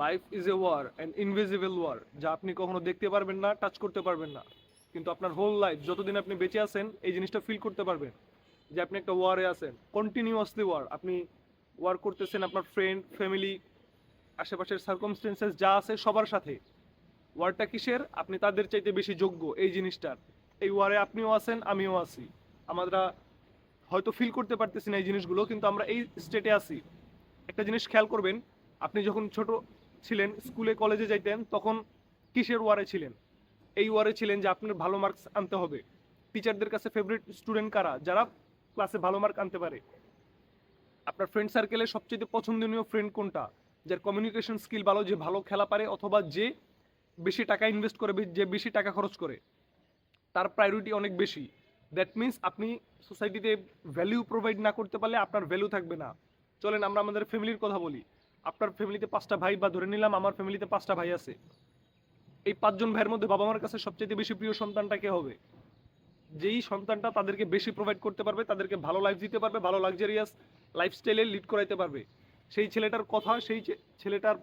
Life is a war and invisible war যা আপনি কখনো দেখতে পারবেন না টাচ করতে পারবেন না। কিন্তু আপনার হোল লাইফ যতদিন আপনি বেঁচে আছেন, এই জিনিসটা ফিল করতে পারবেন যে আপনি একটা ওয়ারে আছেন। কন্টিনিউয়াসলি ওয়ার আপনি ওয়ার করতেছেন আপনার ফ্রেন্ড ফ্যামিলি আশেপাশের সার্কমস্টেন্সেস যা আছে সবার সাথে। ওয়ারটা কিসের? আপনি তাদের চাইতে বেশি যোগ্য, এই জিনিসটার। এই ওয়ারে আপনিও আছেন, আমিও আছি। আমরা হয়তো ফিল করতে পারতেছি না এই জিনিসগুলো, কিন্তু আমরা এই স্টেটে আছি। একটা জিনিস খেয়াল করবেন, আপনি যখন ছোট ছিলেন, স্কুলে, কলেজে যাইতেন, তখন কিসের ওয়ারে ছিলেন? এই ওয়ারে ছিলেন যে আপনার ভালো মার্কস আনতে হবে। টিচারদের কাছে ফেভারিট স্টুডেন্ট কারা? যারা ক্লাসে ভালো মার্ক আনতে পারে। আপনার ফ্রেন্ড সার্কেলে সবচেয়ে পছন্দনীয় ফ্রেন্ড কোনটা? যার কমিউনিকেশন স্কিল ভালো, যে ভালো খেলা পারে, অথবা যে বেশি টাকা ইনভেস্ট করে যে বেশি টাকা খরচ করে। তার প্রায়োরিটি অনেক বেশি। দ্যাট মিন্স আপনি সোসাইটিতে ভ্যালু প্রোভাইড না করতে পারলে আপনার ভ্যালু থাকবে না। চলেন, আমরা আমাদের ফ্যামিলির কথা বলি। আপনার ফ্যামিলিতে পাঁচটা ভাই বা ধরে নিলাম আমার ফ্যামিলিতে পাঁচটা ভাই আছে, এই পাঁচজন ভাইয়ের মধ্যে বাবা মার কাছে সবচেয়ে বেশি প্রিয় সন্তানটা কে হবে? যেই সন্তানটা তাদেরকে বেশি প্রোভাইড করতে পারবে, তাদেরকে ভালো লাইফ দিতে পারবে, ভালো লাক্সারিয়াস লাইফস্টাইলে লিড করাইতে পারবে। সেই ছেলেটার কথা, সেই ছেলেটার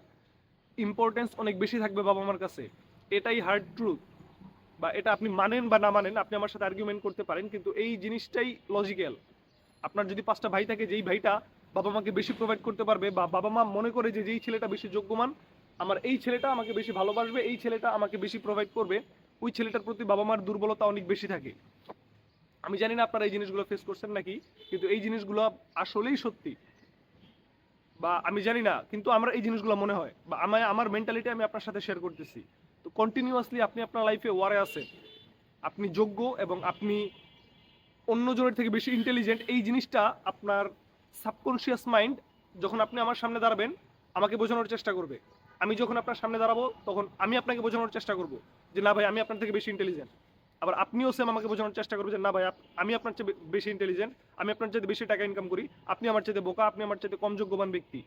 ইম্পর্টেন্স অনেক বেশি থাকবে বাবা মার কাছে। এটাই হার্ড ট্রুথ বা এটা আপনি মানেন বা না মানেন, আপনি আমার সাথে আর্গুমেন্ট করতে পারেন, কিন্তু এই জিনিসটাই লজিক্যাল আপনার যদি পাঁচটা ভাই থাকে, যেই ভাইটা বাবা মাকে বেশি প্রোভাইড করতে পারবে, বা বাবা মা মনে করে যে যেই ছেলেটা বেশি যোগ্যমান, আমার এই ছেলেটা আমাকে বেশি ভালোবাসবে, এই ছেলেটা আমাকে বেশি প্রোভাইড করবে, ওই ছেলেটার প্রতি বাবা মার দুর্বলতা অনেক বেশি থাকে। আমি জানি না আপনারা এই জিনিসগুলো ফেস করছেন নাকি, কিন্তু এই জিনিসগুলো আসলেই সত্যি। বা আমি জানি না, কিন্তু আমার এই জিনিসগুলো মনে হয়, বা আমার আমার মেন্টালিটি আমি আপনার সাথে শেয়ার করতেছি। তো কন্টিনিউয়াসলি আপনি আপনার লাইফে ওয়ারে আছেন। আপনি যোগ্য এবং আপনি অন্যজনের থেকে বেশি ইন্টেলিজেন্ট এই জিনিসটা আপনার সাবকনশিয়াস মাইন্ড যখন আপনি আমার সামনে দাঁড়াবেন, আমাকে বোঝানোর চেষ্টা করবে। আমি যখন আপনার সামনে দাঁড়াবো, তখন আমি আপনাকে বোঝানোর চেষ্টা করব যে, না ভাই, আমি আপনার থেকে বেশি ইন্টেলিজেন্ট আবার আপনিও সেম আমাকে বোঝানোর চেষ্টা করবেন যে, না ভাই আমি আপনার চেয়ে বেশি ইন্টেলিজেন্ট আমি আপনার চেয়ে বেশি টাকা ইনকাম করি, আপনি আমার চেয়ে বোকা, আপনি আমার চেয়ে কম যোগ্যবান ব্যক্তি।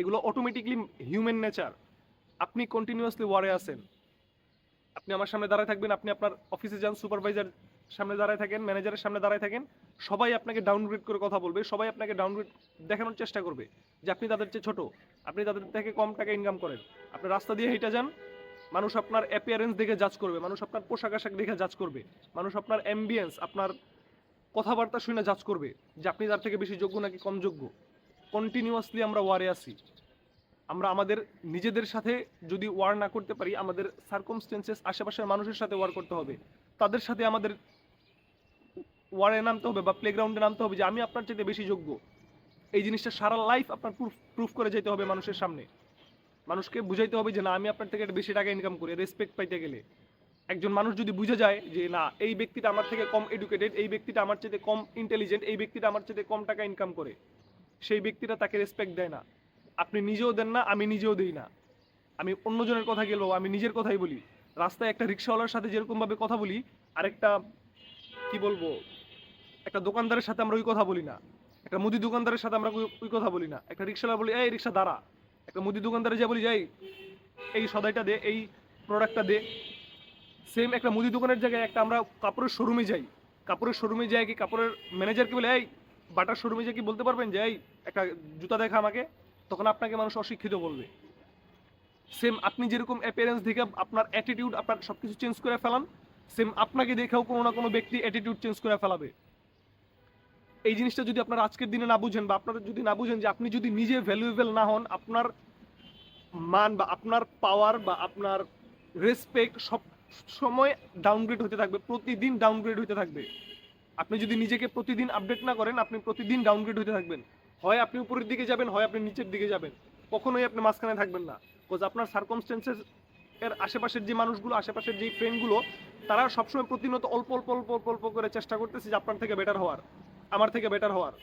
এগুলো অটোমেটিকলি হিউম্যান নেচার আপনি কন্টিনিউয়াসলি ওয়ারে আছেন। আপনি আমার সামনে দাঁড়ায় থাকবেন, আপনি আপনার অফিসে যান সুপারভাইজার সামনে দাঁড়ায় থাকেন ম্যানেজারের সামনে দাঁড়ায় থাকেন, সবাই আপনাকে ডাউনগ্রেড করে কথা বলবে, সবাই আপনাকে ডাউনগ্রেড দেখানোর চেষ্টা করবে যে আপনি তাদের চেয়ে ছোট, আপনি তাদের থেকে কম টাকা ইনকাম করেন। আপনি রাস্তা দিয়ে হেঁটে যান, মানুষ আপনার অ্যাপিয়ারেন্স দেখে জাজ করবে, মানুষ আপনার পোশাক আশাক দেখে জাজ করবে, মানুষ আপনার অ্যাম্বিয়েন্স আপনার কথাবার্তা শুনে জাজ করবে যে আপনি তার থেকে বেশি যোগ্য নাকি কম যোগ্য। কন্টিনিউয়াসলি আমরা ওয়ারে আছি। আমরা আমাদের নিজেদের সাথে যদি ওয়ার না করতে পারি, আমাদের সার্কমস্টেন্সেস আশেপাশের মানুষের সাথে ওয়ার করতে হবে। তাদের সাথে আমাদের ওয়ারে নামতে হবে বা প্লেগ্রাউন্ডে নামতে হবে যে আমি আপনার চাইতে বেশি যোগ্য। এই জিনিসটা সারা লাইফ আপনার প্রুফ প্রুফ করে যেতে হবে মানুষের সামনে। মানুষকে বুঝাইতে হবে যে না, আমি আপনার থেকে বেশি টাকা ইনকাম করি রেসপেক্ট পাইতে গেলে। একজন মানুষ যদি বুঝে যায় যে না, এই ব্যক্তিটা আমার থেকে কম এডুকেটেড এই ব্যক্তিটা আমার চাইতে কম ইন্টেলিজেন্ট এই ব্যক্তিটা আমার চাইতে কম টাকা ইনকাম করে, সেই ব্যক্তিটা তাকে রেসপেক্ট দেয় না। আপনি নিজেও দেন না, আমি নিজেও দিই না। আমি অন্যজনের কথা গেলেও আমি নিজের কথাই বলি। রাস্তায় একটা রিক্সাওয়ালার সাথে যেরকমভাবে কথা বলি, আরেকটা, কি বলব? একটা দোকানদারের সাথে আমরা ওই কথা বলি না। একটা মুদি দোকানদারের সাথে আমরা ওই- কথা বলি না। একটা রিক্সাওয়ালা বলি, এই রিক্সা, দাঁড়া। একটা মুদি দোকানদারে যা বলি যাই এই সদাইটা দে, এই প্রোডাক্টটা দে। সেম একটা মুদি দোকানের জায়গায় একটা আমরা কাপড়ের শোরুমে যাই। কাপড়ের শোরুমে যাই কি, কাপড়ের ম্যানেজারকে বলে, এই, বাটার শোরুমে যাই কি, বলতে পারবেন যে, এই, একটা জুতা দেখা আমাকে। তখন আপনাকে মানুষ অশিক্ষিত বলবে। সেম আপনি যেরকম অ্যাপিয়ারেন্স দেখে আপনার অ্যাটিটিউড আপনার সব কিছু চেঞ্জ করে ফেলান সেম আপনাকে দেখেও কোনো না কোনো ব্যক্তি অ্যাটিটিউড চেঞ্জ করে ফেলাবে। এই জিনিসটা যদি আপনারা আজকের দিনে না বুঝেন বা আপনারা যদি না বুঝেন যে আপনি যদি নিজে ভ্যালুয়েবল না হন, আপনার মান বা আপনার পাওয়ার বা আপনার রেসপেক্ট সব সময় ডাউনগ্রেড হতে থাকবে, প্রতিদিন ডাউনগ্রেড হতে থাকবে। আপনি যদি নিজেকে প্রতিদিন আপডেট না করেন, আপনি প্রতিদিন ডাউনগ্রেড হতে থাকবেন। হয় আপনি উপরের দিকে যাবেন, হয় আপনি নিচের দিকে যাবেন। কখনোই আপনি মাঝখানে থাকবেন না। বিকজ আপনার সার্কমস্টেন্সেস এর আশেপাশের যে মানুষগুলো, আশেপাশের যে ফ্রেন্ডগুলো তারা সবসময় প্রতিনিয়ত অল্প অল্প অল্প অল্প অল্প করে চেষ্টা করতেছে যে আপনার থেকে বেটার হওয়ার। আমার থেকে বেটার হওয়ার।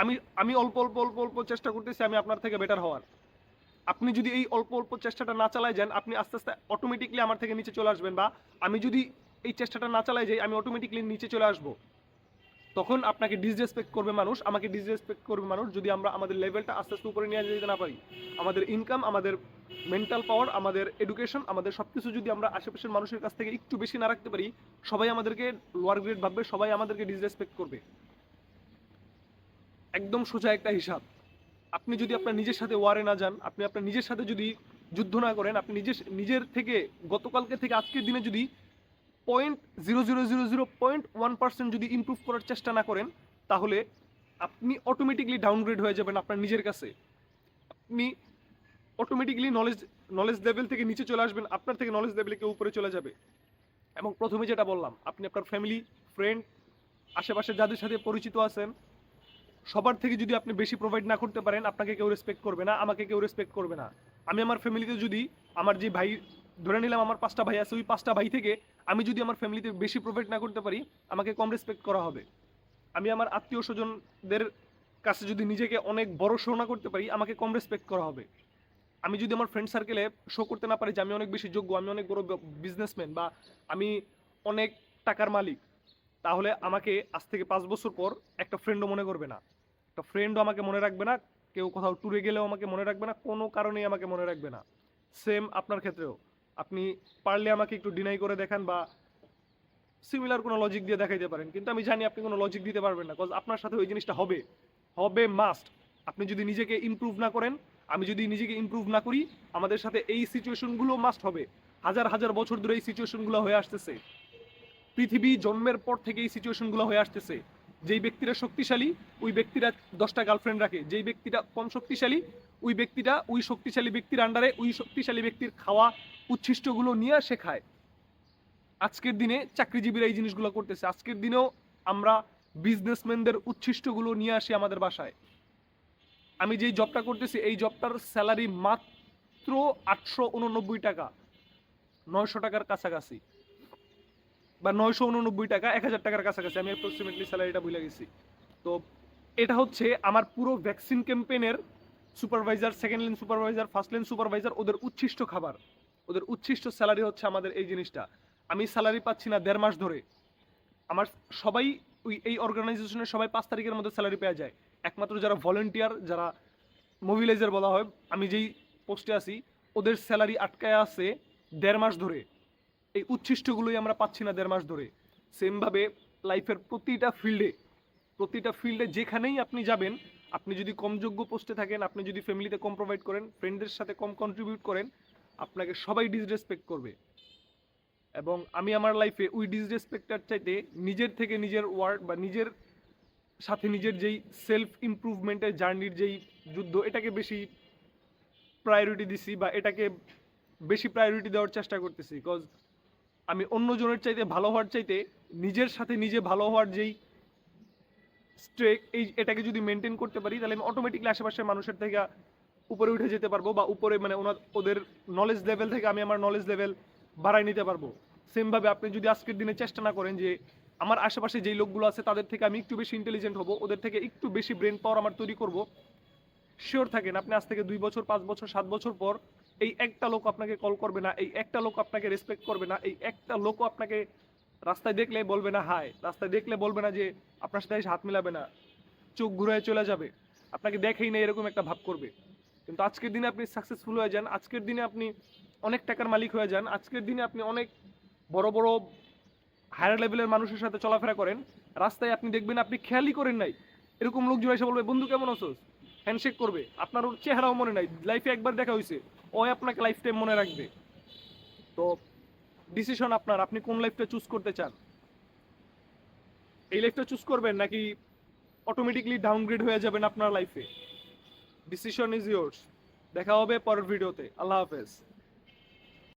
আমি আমি অল্প অল্প অল্প অল্প চেষ্টা করতেছি, আমি আপনার থেকে বেটার হওয়ার। আপনি যদি এই অল্প অল্প চেষ্টাটা না চালায় যান, আপনি আস্তে আস্তে অটোমেটিকলি আমার থেকে নিচে চলে আসবেন বা আমি যদি এই চেষ্টাটা না চালাই যাই, আমি অটোমেটিকলি নিচে চলে আসব। তখন আপনাকে ডিসরেসপেক্ট করবে মানুষ, আমাকে ডিসরেসপেক্ট করবে মানুষ যদি আমরা আমাদের লেভেলটা আস্তে আস্তে উপরে নিয়ে যেতে না পারি। আমাদের ইনকাম আমাদের মেন্টাল পাওয়ার আমাদের এডুকেশন আমাদের সব কিছু যদি আমরা আশেপাশের মানুষের কাছ থেকে একটু বেশি না রাখতে পারি, সবাই আমাদেরকে লোয়ার গ্রেড ভাববে, সবাই আমাদেরকে ডিসরেসপেক্ট করবে। একদম সোজা একটা হিসাব। আপনি যদি আপনার নিজের সাথে ওয়ারে না যান, আপনি আপনার নিজের সাথে যদি যুদ্ধ না করেন, আপনি নিজের নিজের থেকে, গতকালকে থেকে আজকের দিনে যদি point zero zero zero zero point one percent যদি ইমপ্রুভ করার চেষ্টা না করেন, তাহলে আপনি অটোমেটিকলি ডাউনগ্রেড হয়ে যাবেন আপনার নিজের কাছে। আপনি অটোমেটিকলি নলেজ নলেজ লেভেল থেকে নিচে চলে আসবেন, আপনার থেকে নলেজ লেভেলে কেউ উপরে চলে যাবে। এবং প্রথমে যেটা বললাম, আপনি আপনার ফ্যামিলি ফ্রেন্ড আশেপাশে যাদের সাথে পরিচিত আছেন সবার থেকে যদি আপনি বেশি প্রোভাইড না করতে পারেন, আপনাকে কেউ রেসপেক্ট করবে না, আমাকে কেউ রেসপেক্ট করবে না। আমি আমার ফ্যামিলিতে যদি আমার যে ভাই, ধরে নিলাম আমার পাঁচটা ভাই আছে, ওই পাঁচটা ভাই থেকে আমি যদি আমার ফ্যামিলিতে বেশি প্রোভাইড না করতে পারি, আমাকে কম রেসপেক্ট করা হবে। আমি আমার আত্মীয় স্বজনদের কাছে যদি নিজেকে অনেক বড় শো না করতে পারি, আমাকে কম রেসপেক্ট করা হবে। আমি যদি আমার ফ্রেন্ড সার্কেলে শো করতে না পারি যে আমি অনেক বেশি যোগ্য, আমি অনেক বড় বিজনেসম্যান বা আমি অনেক টাকার মালিক, তাহলে আমাকে আজ থেকে পাঁচ বছর পর একটা ফ্রেন্ডও মনে করবে না। একটা ফ্রেন্ডও আমাকে মনে রাখবে না, কেউ কোথাও ট্যুরে গেলেও আমাকে মনে রাখবে না, কোনো কারণেই আমাকে মনে রাখবে না। সেম আপনার ক্ষেত্রেও। আপনি পারলে আমাকে একটু ডিনাই করে দেখান বা সিমিলার কোনো লজিক দিয়ে দেখাইতে পারেন। কিন্তু আমি জানি আপনি কোনো লজিক দিতে পারবেন না কজ আপনার সাথে ওই জিনিসটা হবে। হবে মাস্ট আপনি যদি নিজেকে ইমপ্রুভ না করেন, আমি যদি নিজেকে ইমপ্রুভ না করি, আমাদের সাথে এই সিচুয়েশনগুলো মাস্ট হবে। হাজার হাজার বছর ধরে এই সিচুয়েশনগুলো হয়ে আসতেছে। পৃথিবী জন্মের পর থেকে এই সিচুয়েশনগুলো হয়ে আসতেছে। যেই ব্যক্তিরা শক্তিশালী, ওই ব্যক্তিরা দশটা গার্লফ্রেন্ড রাখে। যেই ব্যক্তিটা কম শক্তিশালী, ওই ব্যক্তিটা ওই শক্তিশালী ব্যক্তির আন্ডারে ওই শক্তিশালী ব্যক্তির খাওয়া উচ্ছিষ্টগুলো নিয়ে সে খায়। আজকের দিনে চাকরিজীবীরা এই জিনিসগুলো করতেছে। আজকের দিনেও আমরা বিজনেসম্যানদের উচ্ছিষ্টগুলো নিয়ে আসি আমাদের বাসায়। আমি যেই জবটা করতেছি, এই জবটার স্যালারি মাত্র আটশো উননব্বই টাকা। নয়শো টাকার কাছাকাছি। বা নয়শো উননব্বই টাকা, এক হাজার টাকার কাছাকাছি। আমি অ্যাপ্রক্সিমেটলি স্যালারিটা ভুলে গেছি। তো এটা হচ্ছে আমার পুরো vaccine ক্যাম্পেনের supervisor second line supervisor first line supervisor ওদের উচ্ছিষ্ট খাবার। ওদের উচ্ছিষ্ট স্যালারি হচ্ছে আমাদের এই জিনিসটা। আমি স্যালারি পাচ্ছি না দেড় মাস ধরে। আমার সবাই ওই, এই অর্গানাইজেশনের সবাই পাঁচ তারিখের মধ্যে স্যালারি পেয়ে যায়। একমাত্র যারা ভলেন্টিয়ার যারা মোবিলাইজার বলা হয়, আমি যেই পোস্টে আছি, ওদের স্যালারি আটকায় আছে দেড় মাস ধরে। এই উচ্ছিষ্টগুলোই আমরা পাচ্ছি না দেড় মাস ধরে। সেমভাবে লাইফের প্রতিটা ফিল্ডে প্রতিটা ফিল্ডে যেখানেই আপনি যাবেন, আপনি যদি কম যোগ্য পোস্টে থাকেন, আপনি যদি ফ্যামিলিতে কম প্রোভাইড করেন ফ্রেন্ডদের সাথে কম কন্ট্রিবিউট করেন, আপনাকে সবাই ডিসরেসপেক্ট করবে। এবং আমি আমার লাইফে ওই ডিসরেসপেক্টার চাইতে নিজের থেকে নিজের ওয়ার্ড বা নিজের সাথে নিজের যেই সেলফ ইমপ্রুভমেন্টের জার্নির যেই যুদ্ধ, এটাকে বেশি প্রায়োরিটি দিছি বা এটাকে বেশি প্রায়োরিটি দেওয়ার চেষ্টা করতেছি। বিকজ আমি অন্য জনের চাইতে ভালো হওয়ার চাইতে নিজের সাথে নিজে ভালো হওয়ার যেই স্ট্রেক এই এটাকে যদি মেনটেন করতে পারি, তাহলে আমি অটোমেটিকলি আশেপাশের মানুষের থেকে উপরে উঠে যেতে পারব বা উপরে মানে ওনার, ওদের নলেজ লেভেল থেকে আমি আমার নলেজ লেভেল বাড়াই নিতে পারব। সেমভাবে আপনি যদি আজকের দিনে চেষ্টা না করেন যে আমার আশেপাশে যেই লোকগুলো আছে, তাদের থেকে আমি একটু বেশি ইন্টেলিজেন্ট হব, ওদের থেকে একটু বেশি ব্রেন পাওয়ার আমার তৈরি করব। শিওর থাকেন, আপনি আজ থেকে দুই বছর, পাঁচ বছর, সাত বছর পর এই একটা লোক আপনাকে কল করবে না, এই একটা লোক আপনাকে রেসপেক্ট করবে না, এই একটা লোকও আপনাকে রাস্তায় দেখলে বলবে না হাই রাস্তায় দেখলে বলবে না যে আপনার সাথে হাত মিলাবে না, চোখ ঘুরে চলে যাবে। আপনাকে দেখেই না এরকম একটা ভাব করবে। কিন্তু আজকের দিনে আপনি সাকসেসফুল হয়ে যান, আজকের দিনে আপনি অনেক টাকার মালিক হয়ে যান, আজকের দিনে আপনি অনেক বড় বড় হায়ার লেভেলের মানুষের সাথে চলাফেরা করেন, রাস্তায় আপনি দেখবেন আপনি খেয়ালই করেন নাই। এরকম লোকজন এসে বলবে, বন্ধু কেমন আছোস? হ্যান্ডশেক করবে। আপনার ওর চেহারাও মনে নাই। লাইফে একবার দেখা হয়েছে ও আপনাকে লাইফ টাইম মনে রাখবে। তো ডিসিশন আপনার, আপনি কোন লাইফটা চুজ করতে চান? এই লাইফটা চুজ করবেন নাকি অটোমেটিকলি ডাউনগ্রেড হয়ে যাবেন আপনার লাইফে ডিসিশন ইজ ইয়োর্স দেখা হবে পরের ভিডিওতে আল্লাহ হাফেজ।